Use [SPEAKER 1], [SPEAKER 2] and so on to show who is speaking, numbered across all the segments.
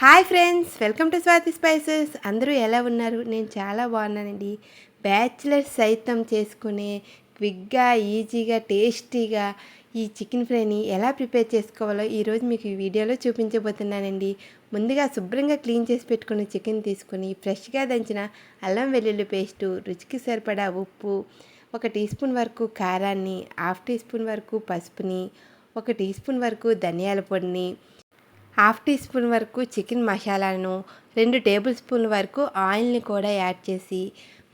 [SPEAKER 1] Hi friends welcome to Swathi spices. అందరూ ఎలా ఉన్నారు? నేను చాలా బాగున్నానండి. బ్యాచిలర్స్ సైతం చేసుకునే క్విక్గా ఈజీగా టేస్టీగా ఈ చికెన్ ఫ్రైని ఎలా ప్రిపేర్ చేసుకోవాలో ఈరోజు మీకు ఈ వీడియోలో చూపించబోతున్నానండి. ముందుగా శుభ్రంగా క్లీన్ చేసి పెట్టుకున్న చికెన్ తీసుకుని ఫ్రెష్గా దంచిన అల్లం వెల్లుల్లి పేస్టు రుచికి సరిపడా ఉప్పు ఒక టీ స్పూన్ వరకు కారాన్ని హాఫ్ టీ స్పూన్ వరకు పసుపుని ఒక టీ స్పూన్ వరకు ధనియాల పొడిని హాఫ్ టీ స్పూన్ వరకు చికెన్ మసాలాను రెండు టేబుల్ స్పూన్ వరకు ఆయిల్ని కూడా యాడ్ చేసి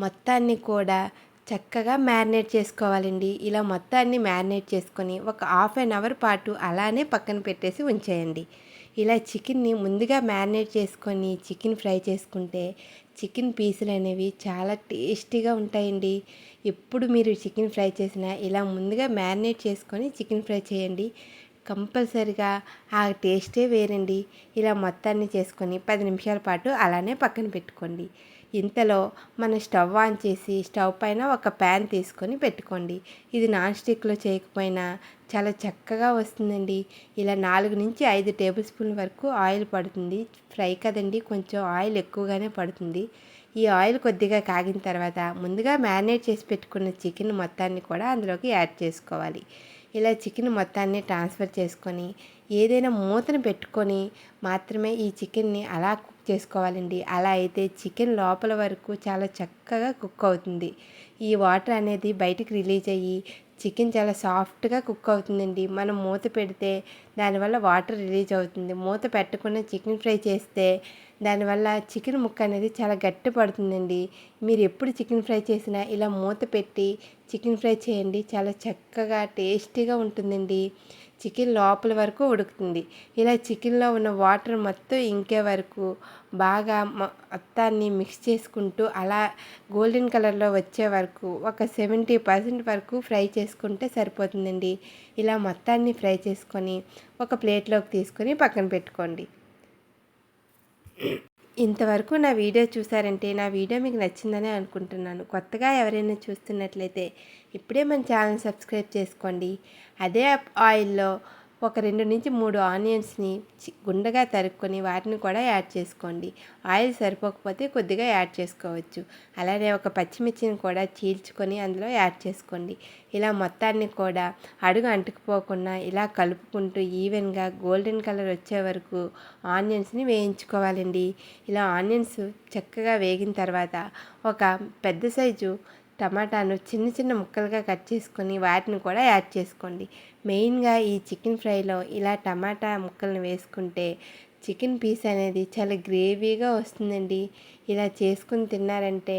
[SPEAKER 1] మొత్తాన్ని కూడా చక్కగా మ్యారినేట్ చేసుకోవాలండి. ఇలా మొత్తాన్ని మ్యారినేట్ చేసుకొని ఒక హాఫ్ అన్ అవర్ పాటు అలానే పక్కన పెట్టేసి ఉంచేయండి. ఇలా చికెన్ని ముందుగా మ్యారినేట్ చేసుకొని చికెన్ ఫ్రై చేసుకుంటే చికెన్ పీసులు అనేవి చాలా టేస్టీగా ఉంటాయండి. ఎప్పుడు మీరు చికెన్ ఫ్రై చేసినా ఇలా ముందుగా మ్యారినేట్ చేసుకొని చికెన్ ఫ్రై చేయండి. కంపల్సరిగా ఆ టేస్టే వేరండి. ఇలా మొత్తాన్ని చేసుకొని పది నిమిషాల పాటు అలానే పక్కన పెట్టుకోండి. ఇంతలో మన స్టవ్ ఆన్ చేసి స్టవ్ పైన ఒక ప్యాన్ తీసుకొని పెట్టుకోండి. ఇది నాన్ స్టిక్లో చేయకపోయినా చాలా చక్కగా వస్తుందండి. ఇలా నాలుగు నుంచి ఐదు టేబుల్ స్పూన్ వరకు ఆయిల్ పడుతుంది. ఫ్రై కదండి కొంచెం ఆయిల్ ఎక్కువగానే పడుతుంది. ఈ ఆయిల్ కొద్దిగా కాగిన తర్వాత ముందుగా మ్యారినేట్ చేసి పెట్టుకున్న చికెన్ మొత్తాన్ని కూడా అందులోకి యాడ్ చేసుకోవాలి. ఇలా చికెన్ మొత్తాన్ని ట్రాన్స్ఫర్ చేసుకొని ఏదైనా మూతను పెట్టుకొని మాత్రమే ఈ చికెన్ని అలా కుక్ చేసుకోవాలండి. అలా అయితే చికెన్ లోపల వరకు చాలా చక్కగా కుక్ అవుతుంది. ఈ వాటర్ అనేది బయటికి రిలీజ్ అయ్యి చికెన్ చాలా సాఫ్ట్గా కుక్ అవుతుందండి. మనం మూత పెడితే దానివల్ల వాటర్ రిలీజ్ అవుతుంది. మూత పెట్టకుండా చికెన్ ఫ్రై చేస్తే దానివల్ల చికెన్ ముక్క అనేది చాలా గట్టి పడుతుందండి. మీరు ఎప్పుడు చికెన్ ఫ్రై చేసినా ఇలా మూత పెట్టి చికెన్ ఫ్రై చేయండి. చాలా చక్కగా టేస్టీగా ఉంటుందండి. చికెన్ లోపల వరకు ఉడుకుతుంది. ఇలా చికెన్లో ఉన్న వాటర్ మొత్తం ఇంకే వరకు బాగా మొత్తాన్ని మిక్స్ చేసుకుంటూ అలా గోల్డెన్ కలర్లో వచ్చే వరకు ఒక సెవెంటీ పర్సెంట్ వరకు ఫ్రై చేసుకుంటే సరిపోతుందండి. ఇలా మొత్తాన్ని ఫ్రై చేసుకొని ఒక ప్లేట్లోకి తీసుకొని పక్కన పెట్టుకోండి. ఇంతవరకు నా వీడియో చూసారంటే నా వీడియో మీకు నచ్చిందని అనుకుంటున్నాను. కొత్తగా ఎవరైనా చూస్తున్నట్లయితే ఇప్పుడే మన ఛానల్ సబ్స్క్రైబ్ చేసుకోండి. అదే ఆయిల్లో ఒక రెండు నుంచి మూడు ఆనియన్స్ని గుండగా తరుక్కొని వాటిని కూడా యాడ్ చేసుకోండి. ఆయిల్ సరిపోకపోతే కొద్దిగా యాడ్ చేసుకోవచ్చు. అలానే ఒక పచ్చిమిర్చిని కూడా చీల్చుకొని అందులో యాడ్ చేసుకోండి. ఇలా మొత్తాన్ని కూడా అడుగు అంటుకుపోకుండా ఇలా కలుపుకుంటూ ఈవెన్గా గోల్డెన్ కలర్ వచ్చే వరకు ఆనియన్స్ని వేయించుకోవాలండి. ఇలా ఆనియన్స్ చక్కగా వేగిన తర్వాత ఒక పెద్ద సైజు టమాటాను చిన్న చిన్న ముక్కలుగా కట్ చేసుకొని వాటిని కూడా యాడ్ చేసుకోండి. మెయిన్గా ఈ చికెన్ ఫ్రైలో ఇలా టమాటా ముక్కలను వేసుకుంటే చికెన్ పీస్ అనేది చాలా గ్రేవీగా వస్తుందండి. ఇలా చేసుకుని తిన్నారంటే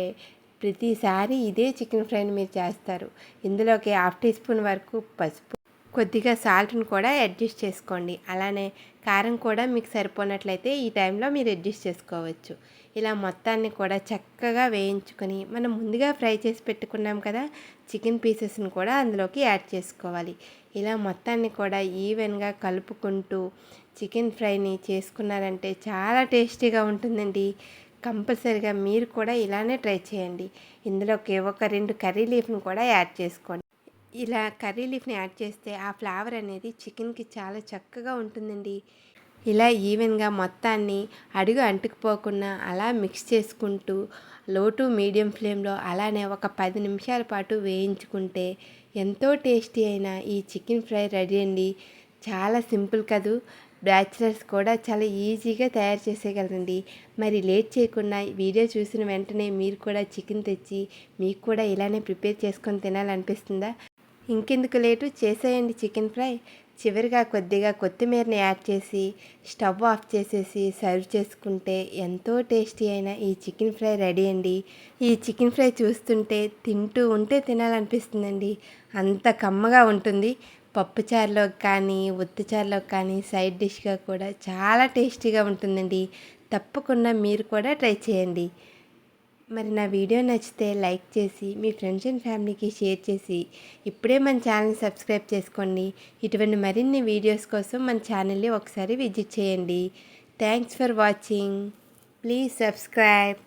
[SPEAKER 1] ప్రతిసారి ఇదే చికెన్ ఫ్రైని మీరు చేస్తారు. ఇందులోకి హాఫ్ టీ స్పూన్ వరకు పసుపు కొద్దిగా సాల్ట్ని కూడా అడ్జస్ట్ చేసుకోండి. అలానే కారం కూడా మీకు సరిపోనట్లయితే ఈ టైంలో మీరు అడ్జస్ట్ చేసుకోవచ్చు. ఇలా మొత్తాన్ని కూడా చక్కగా వేయించుకొని మనం ముందుగా ఫ్రై చేసి పెట్టుకున్నాం కదా చికెన్ పీసెస్ని కూడా అందులోకి యాడ్ చేసుకోవాలి. ఇలా మొత్తాన్ని కూడా ఈవెన్గా కలుపుకుంటూ చికెన్ ఫ్రైని చేసుకున్నారంటే చాలా టేస్టీగా ఉంటుందండి. కంపల్సరిగా మీరు కూడా ఇలానే ట్రై చేయండి. ఇందులోకి ఒక రెండు కర్రీ లీఫ్ని కూడా యాడ్ చేసుకోండి. ఇలా కర్రీ లీఫ్ని యాడ్ చేస్తే ఆ ఫ్లేవర్ అనేది చికెన్కి చాలా చక్కగా ఉంటుందండి. ఇలా ఈవెన్గా మొత్తాన్ని అడుగు అంటుకుపోకుండా అలా మిక్స్ చేసుకుంటూ లో టు మీడియం ఫ్లేమ్లో అలానే ఒక పది నిమిషాల పాటు వేయించుకుంటే ఎంతో టేస్టీ అయిన ఈ చికెన్ ఫ్రై రెడీ అండి. చాలా సింపుల్ కదూ? బ్యాచిలర్స్ కూడా చాలా ఈజీగా తయారు చేసేయగలరండి. మరి లేట్ చేయకుండా వీడియో చూసిన వెంటనే మీరు కూడా చికెన్ తెచ్చి మీకు కూడా ఇలానే ప్రిపేర్ చేసుకొని తినాలనిపిస్తుందా? ఇంకెందుకు లేటు? చేసేయండి చికెన్ ఫ్రై. చివరిగా కొద్దిగా కొత్తిమీరని యాడ్ చేసి స్టవ్ ఆఫ్ చేసేసి సర్వ్ చేసుకుంటే ఎంతో టేస్టీ అయిన ఈ చికెన్ ఫ్రై రెడీ అండి. ఈ చికెన్ ఫ్రై చూస్తుంటే తింటూ ఉంటే తినాలనిపిస్తుందండి. అంత కమ్మగా ఉంటుంది. పప్పుచారులో కానీ ఉత్తుచారులో కానీ సైడ్ డిష్గా కూడా చాలా టేస్టీగా ఉంటుందండి. తప్పకుండా మీరు కూడా ట్రై చేయండి. మరి నా వీడియో నచ్చితే లైక్ చేసి మీ ఫ్రెండ్స్ అండ్ ఫ్యామిలీకి షేర్ చేసి ఇప్పుడే మన ఛానల్ సబ్స్క్రైబ్ చేసుకోండి. ఇటువంటి మరిన్ని వీడియోస్ కోసం మన ఛానల్ని ఒకసారి విజిట్ చేయండి. Thanks for watching please subscribe